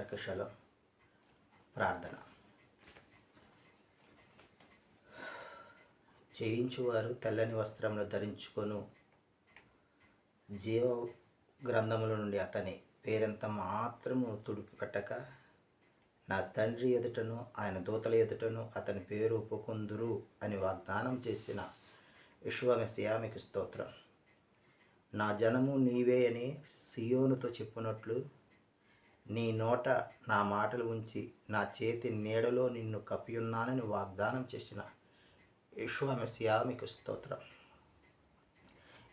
అందరికీ ప్రార్థన. జయించువారు తెల్లని వస్త్రములు ధరించుకొను. జీవ గ్రంథముల నుండి అతని పేరెంత మాత్రము తుడుపు పెట్టక నా తండ్రి ఎదుటను ఆయన దూతల ఎదుటను అతని పేరు ఒప్పుకుందురు అని వాగ్దానం చేసిన విశ్వమెసియామికి స్తోత్రం. నా జనము నీవే అని సియోనుతో చెప్పినట్లు నీ నోట నా మాటలు ఉంచి నా చేతి నీడలో నిన్ను కప్పియున్నానని వాగ్దానం చేసిన యశ్వమెసియామికి స్తోత్రం.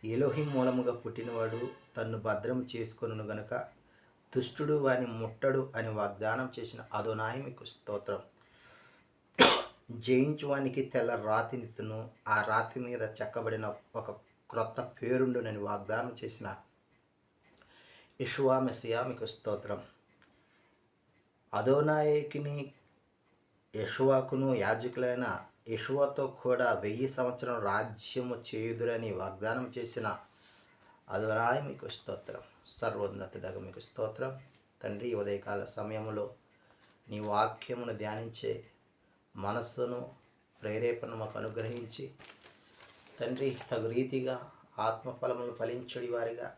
ఎలోహిం మూలముగా పుట్టినవాడు తన్ను భద్రం చేసుకొను గనుక దుష్టుడు వాని ముట్టడు అని వాగ్దానం చేసిన అదోనాయమికు స్తోత్రం. జయించువానికి తెల్ల రాతినితును ఆ రాతి మీద చెక్కబడిన ఒక క్రొత్త పేరుండునని వాగ్దానం చేసిన యశువామెసియామికు స్తోత్రం. అదోనాయకిని యశువాకును యాజకులైన యశువతో కూడా వెయ్యి సంవత్సరం రాజ్యము చేయుదురని వాగ్దానం చేసిన అదోనాయ మీకు స్తోత్రం. సర్వోన్నతుడగ మీకు స్తోత్రం. తండ్రి ఉదయకాల సమయంలో నీ వాక్యమును ధ్యానించే మనస్సును ప్రేరేపణ మాకు అనుగ్రహించి తండ్రి తగు రీతిగా ఆత్మఫలములు ఫలించడి వారిగా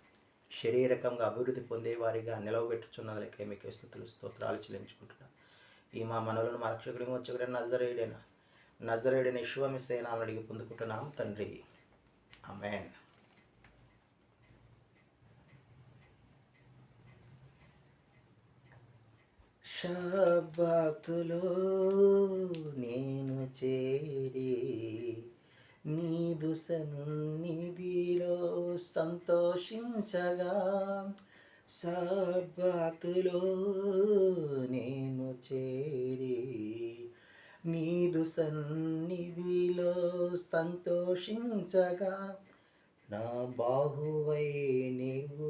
శరీరకంగా అభివృద్ధి పొందేవారిగా నిలవబెట్టుచున్నదలకే మీకు స్థుతులు స్తోత్రాలు చెల్లించుకుంటున్నాను ఈ మా మనవులను మా రక్షకుడి వచ్చుకుడే నజరేయుడైన నజరేయుడైన విశ్వమిసేనామని అడిగి పొందుకుంటున్నాం తండ్రి. అమెన్ షాబాతులో నేను చేరి నీదు సన్నిధిలో సంతోషించగా సబ్బాతులో నేను చేరి నీదు సన్నిధిలో సంతోషించగా నా బాహువై నీవు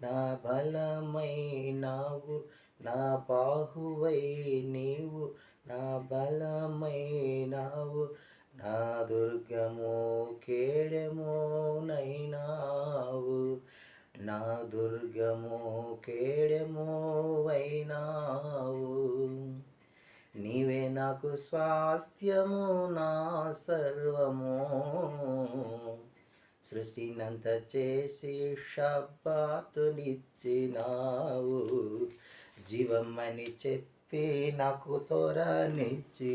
నా బలమై నావు నా బాహువై నీవు నా బలమై నావు నా దుర్గము కేడము నైనావు. నా దుర్గము కేడము వైనావు. నీవే నాకు స్వాస్థ్యము నా సర్వము. సృష్టినంత చేసి షబ్బాతునిచ్చినావు జీవమని చెప్పి నాకు తోరనిచ్చినావు.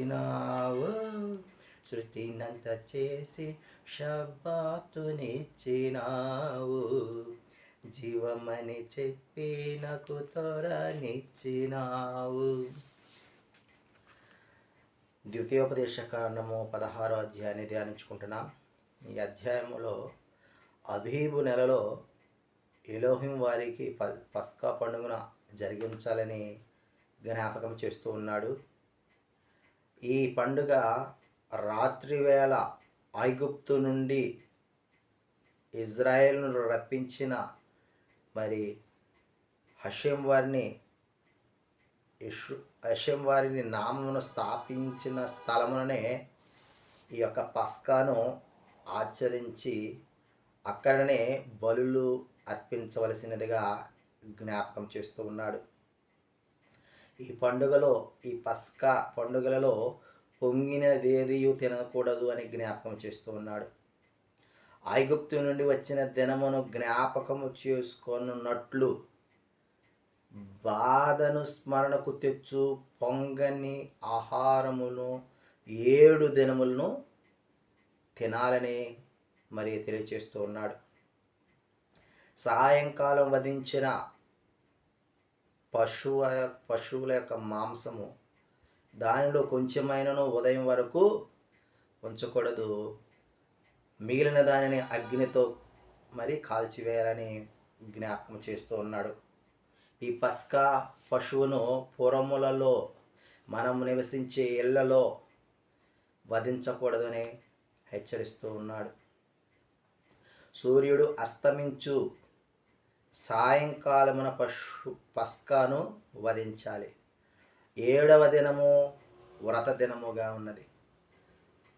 శృతినంత చేసి షబ్బాతునిచ్చినావు జీవమని చెప్పి నాకు తోరనిచ్చినావు. ద్వితీయోపదేశ కారణము పదహారో అధ్యాయాన్ని ధ్యానించుకుంటున్నాం. ఈ అధ్యాయములో అభీబు నెలలో ఎలోహిం వారికి ప పస్కా పండుగన జరిగించాలని జ్ఞాపకం చేస్తూ ఉన్నాడు. ఈ పండుగ రాత్రివేళ ఐగుప్తు నుండి ఇజ్రాయెల్ను రప్పించిన మరి హషేం వారిని యషు హషేం వారిని నామమును స్థాపించిన స్థలముననే ఈ యొక్క పస్కాను ఆచరించి అక్కడనే బలులు అర్పించవలసినదిగా జ్ఞాపకం చేస్తూ ఉన్నాడు. ఈ పండుగలో ఈ పస్కా పండుగలలో పొంగినదేదియు తినకూడదు అని జ్ఞాపకం చేస్తూ ఉన్నాడు. ఐగుప్తు నుండి వచ్చిన దినమును జ్ఞాపకము చేసుకొనున్నట్లు బాధను స్మరణకు తెచ్చు పొంగని ఆహారమును ఏడు దినములను తినాలని మరి తెలియచేస్తూ ఉన్నాడు. సాయంకాలం వధించిన పశువు పశువుల యొక్క మాంసము దానిలో కొంచెమైనను ఉదయం వరకు ఉంచకూడదు. మిగిలిన దానిని అగ్నితో మరి కాల్చివేయాలని జ్ఞాపకం చేస్తూ ఉన్నాడు. ఈ పస్కా పశువును పురములలో మనం నివసించే ఇళ్ళలో వధించకూడదని హెచ్చరిస్తూ ఉన్నాడు. సూర్యుడు అస్తమించు సాయంకాలమున పశు పస్కాను వధించాలి. ఏడవ దినము వ్రత దినముగా ఉన్నది.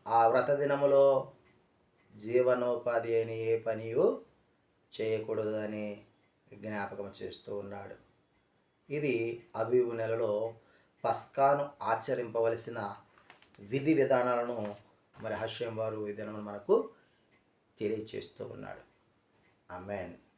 ఆ వ్రత దినములో జీవనోపాధి అయిన ఏ పనియు చేయకూడదని జ్ఞాపకం చేస్తూ ఉన్నాడు. ఇది అబీబు నెలలో పస్కాను ఆచరింపవలసిన విధి విధానాలను మరి హర్షయం వారు ఈ దినమును మనకు తెలియచేస్తూ ఉన్నాడు. అమ్మాయి